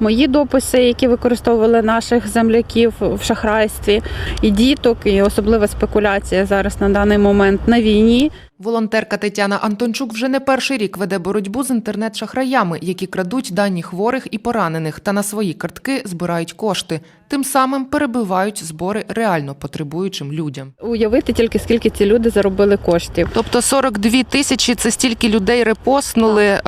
мої дописи, які використовували наших земляків в шахрайстві, і діток, і особлива спекуляція зараз на даний момент на війні. Волонтерка Тетяна Антончук вже не перший рік веде боротьбу з інтернет-шахраями, які крадуть дані хворих і поранених та на свої картки збирають кошти. Тим самим перебивають збори реально потребуючим людям. Уявити тільки скільки ці люди заробили коштів. Тобто 42 тисячі це стільки людей репостнули е,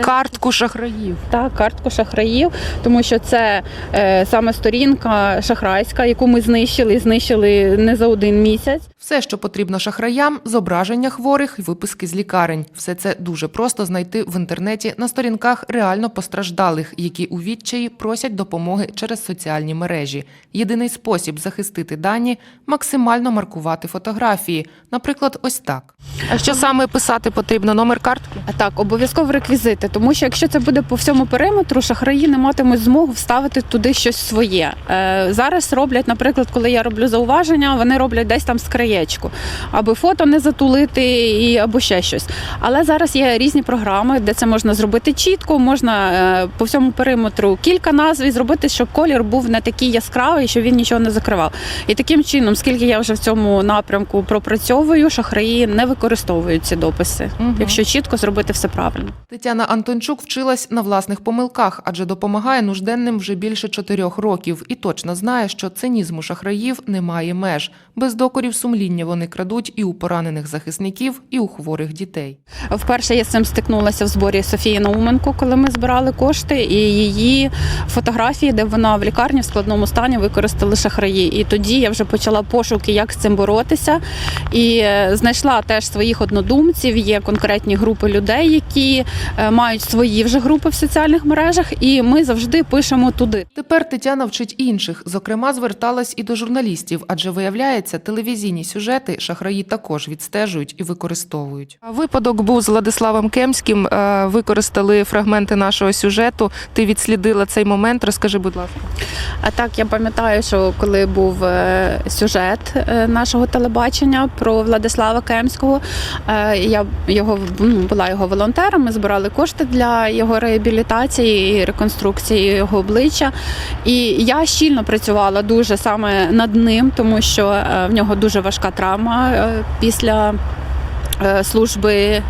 картку шахраїв. Так, картку шахраїв, тому що це е, саме сторінка шахрайська, яку ми знищили, знищили не за один місяць. Все, що потрібно шахраям, зображення хворих, виписки з лікарень. Все це дуже просто знайти в інтернеті на сторінках реально постраждалих, які у відчаї просять допомоги через соціальні мережі. Єдиний спосіб захистити дані максимально маркувати фотографії. Наприклад, ось так. А що саме писати потрібно? Номер картки? А так, обов'язково реквізити, тому що якщо це буде по всьому периметру, шахраї не матимуть змогу вставити туди щось своє. Е, зараз роблять, наприклад, коли я роблю зауваження, вони роблять десь там скриєчку, аби фото не затулити і або ще щось. Але зараз є різні програми, де це можна зробити чітко, можна е, по всьому периметру кілька назв і зробити, щоб колір був не такий яскравий, щоб він нічого не закривав. І таким чином, скільки я вже в цьому напрямку пропрацьовую, шахраї не використовують ці дописи, Мгм. якщо чітко зробити все правильно. Тетяна Антончук вчилась на власних помилках, адже допомагає нужденним вже більше чотирьох років і точно знає, що цинізму шахраїв немає меж. Без докорів сумління вони крадуть і у поранених захисників, і у хворих дітей. Вперше я з цим стикнулася в зборі Софії Науменко, коли ми збирали кошти, і її фотографії, де вона в лікарні в складному стані використали шахраї. І тоді я вже почала пошуки, як з цим боротися. І е, знайшла теж своїх однодумців. Є конкретні групи людей, які е, мають свої вже групи в соціальних мережах, і ми завжди пишемо туди. Тепер Тетяна вчить інших. Зокрема, зверталась і до журналістів, адже виявляється, телевізійні сюжети шахраї також відстежують і використовують. Випадок був з Владиславом Кемським. Е, Використали фрагменти нашого сюжету. Ти відслідила цей момент. Розкажи, будь ласка. А так я пам'ятаю, що коли був е, сюжет е, нашого телебачення про Владислава Кемського, я його ну, була його волонтером. Ми збирали кошти для його реабілітації і реконструкції його обличчя. І я щільно працювала дуже саме над ним, тому що в нього дуже важка травма е, після е, служби.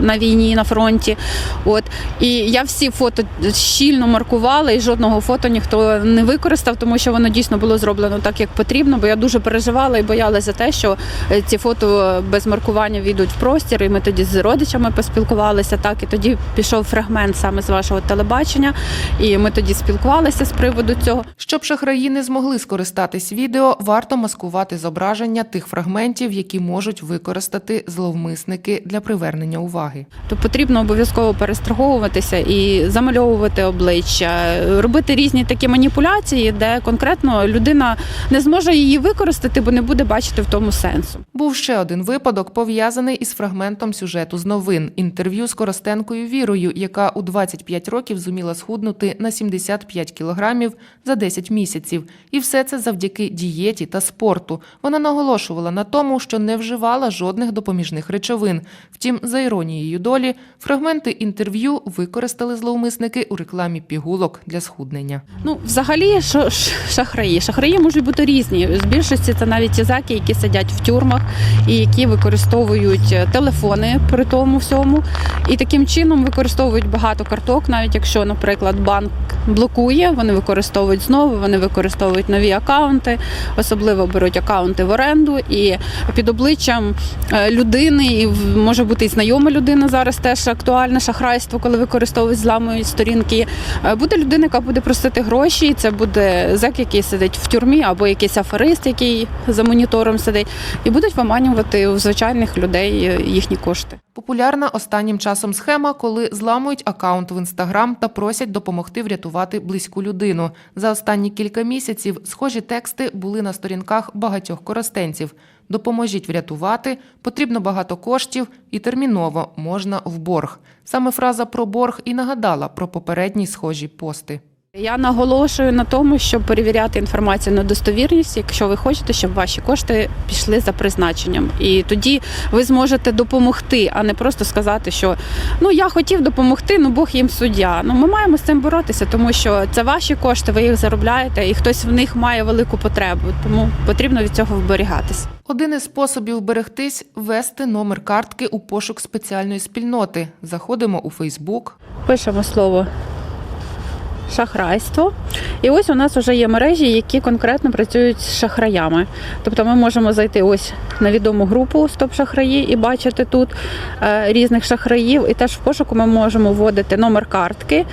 На війні на фронті, от і я всі фото щільно маркувала, і жодного фото ніхто не використав, тому що воно дійсно було зроблено так, як потрібно. Бо я дуже переживала і боялася за те, що е, ці фото без маркування війдуть в простір. І ми тоді з родичами поспілкувалися. Так, і тоді пішов фрагмент саме з вашого телебачення, і ми тоді спілкувалися з приводу цього. Щоб шахраї не змогли скористатись відео, варто маскувати зображення тих фрагментів, які можуть використати зловмисники для привернення уваги. То потрібно обов'язково перестраховуватися і замальовувати обличчя, робити різні такі маніпуляції, де конкретно людина не зможе її використати, бо не буде бачити в тому сенсу. Був ще один випадок, пов'язаний із фрагментом сюжету з новин інтерв'ю з Коростенкою Вірою, яка у 25 років зуміла схуднути на 75 кілограмів за 10 місяців. І все це завдяки дієті та спорту. Вона наголошувала на тому, що не вживала жодних допоміжних речовин. Втім, за іронією долі, фрагменти інтерв'ю використали зловмисники у рекламі пігулок для схуднення. Ну, взагалі, що шахраї. Шахраї можуть бути різні. З більшості це навіть ті заки, які сидять в тюрмах і які використовують е, телефони при тому всьому. І таким чином використовують багато карток, навіть якщо, наприклад, банк блокує, вони використовують знову, вони використовують нові акаунти, особливо беруть акаунти в оренду і під обличчям е, людини, і може бути і знайома людина зараз теж актуальне шахрайство, коли використовують, зламують сторінки. Е, Буде людина, яка буде просити гроші, і це буде зек, який сидить в тюрмі, або якийсь аферист, який за монітором сидить, і будуть виманювати у звичайних людей е, їхні кошти. Популярна останнім часом схема, коли зламують акаунт в інстаграм та просять допомогти врятувати близьку людину. За останні кілька місяців схожі тексти були на сторінках багатьох коростенців. Допоможіть врятувати, потрібно багато коштів і терміново можна в борг. Саме фраза про борг і нагадала про попередні схожі пости. Я наголошую на тому, щоб перевіряти інформацію на достовірність, якщо ви хочете, щоб ваші кошти пішли за призначенням. І тоді ви зможете допомогти, а не просто сказати, що ну я хотів допомогти, ну Бог їм суддя. Ну ми маємо з цим боротися, тому що це ваші кошти, ви їх заробляєте, і хтось в них має велику потребу. Тому потрібно від цього вберігатись. Один із способів берегтись ввести номер картки у пошук спеціальної спільноти. Заходимо у Фейсбук. Пишемо слово шахрайство. І ось у нас вже є мережі, які конкретно працюють з шахраями. Тобто ми можемо зайти ось на відому групу Стоп шахраї і бачити тут е, різних шахраїв. І теж в пошуку ми можемо вводити номер картки,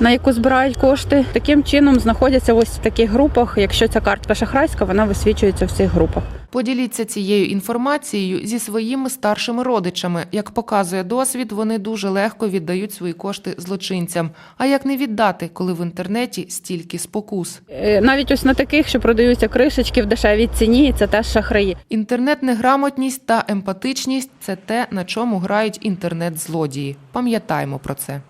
на яку збирають кошти. Таким чином знаходяться ось в таких групах. Якщо ця картка шахрайська, вона висвічується в цих групах. Поділіться цією інформацією зі своїми старшими родичами. Як показує досвід, вони дуже легко віддають свої кошти злочинцям. А як не віддати, коли в інтернеті стільки спокус? Е, Навіть ось на таких, що продаються кришечки в дешевій ціні, це теж шахраї. Інтернет-неграмотність та емпатичність це те, на чому грають інтернет-злодії. Пам'ятаємо про це.